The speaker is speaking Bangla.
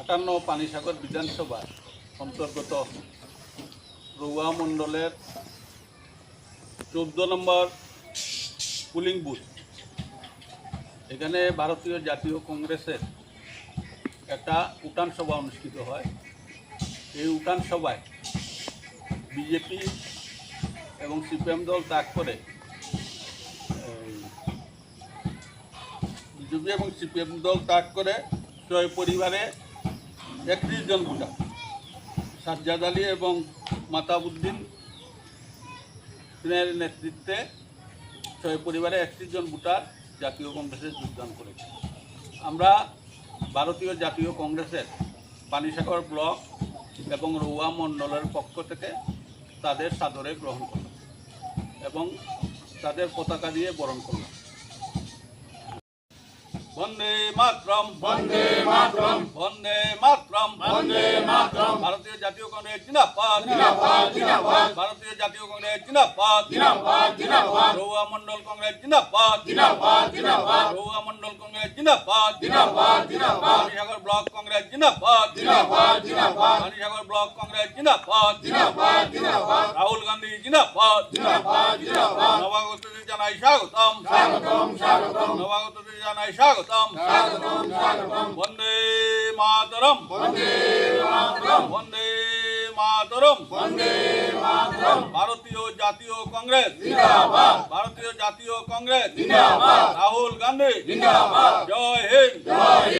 আটান্ন পানিসাগর বিধানসভা অন্তর্গত রৌয়া মণ্ডলের চোদ্দ নম্বর পুলিং বুথ। এখানে ভারতীয় জাতীয় কংগ্রেসের একটা উঠান সভা অনুষ্ঠিত হয়। এই উঠান সভায় বিজেপি এবং সিপিএম দল ত্যাগ করে বিজেপি এবং সিপিএম দল ত্যাগ করে ছয় পরিবারে একত্রিশ জন ভোটার। সাজ্জাদ আলী এবং মাতাবুদ্দিন এর নেতৃত্বে ছয় পরিবারে একত্রিশ জন ভোটার জাতীয় কংগ্রেসে যোগদান করেছে। আমরা ভারতীয় জাতীয় কংগ্রেসের পানিসাগর ব্লক এবং রৌয়া মণ্ডলের পক্ষ থেকে তাদের সাদরে গ্রহণ করলাম এবং তাদের পতাকা দিয়ে বরণ করলাম। বন্দে মাতরম। বন্দে মাতরম। বন্দে মাতরম। বন্দে মাতরম। ভারতীয় জাতীয় কংগ্রেস জিন্দাবাদ। জিন্দাবাদ, জিন্দাবাদ। ভারতীয় জাতীয় কংগ্রেস জিন্দাবাদ। জিন্দাবাদ, জিন্দাবাদ। রৌয়া মণ্ডল কংগ্রেস জিন্দাবাদ। জিন্দাবাদ, জিন্দাবাদ। রৌয়া মণ্ডল কংগ্রেস জিন্দাবাদ জিন্দাবাদ, জিন্দাবাদ। পানিসাগর ব্লক কংগ্রেস জিন্দাবাদ জিন্দাবাদ, জিন্দাবাদ। পানিসাগর ব্লক কংগ্রেস জিন্দাবাদ জিন্দাবাদ, জিন্দাবাদ। রাহুল গান্ধী জিন্দাবাদ জিন্দাবাদ, জিন্দাবাদ। নবাগতদের জানাই স্বাগতম স্বাগতম, স্বাগতম। নবাগতদের জানাই স্বাগতম স্বাগতম, স্বাগতম। বন্দে মাতরম বন্দে মাতরম বন্দে মাতরম বন্দে মাতরম ভারতীয় জাতীয় কংগ্রেস জিন্দাবাদ ভারতীয় জাতীয় কংগ্রেস জিন্দাবাদ। রাহুল গান্ধী জয় হিন্দ। জয়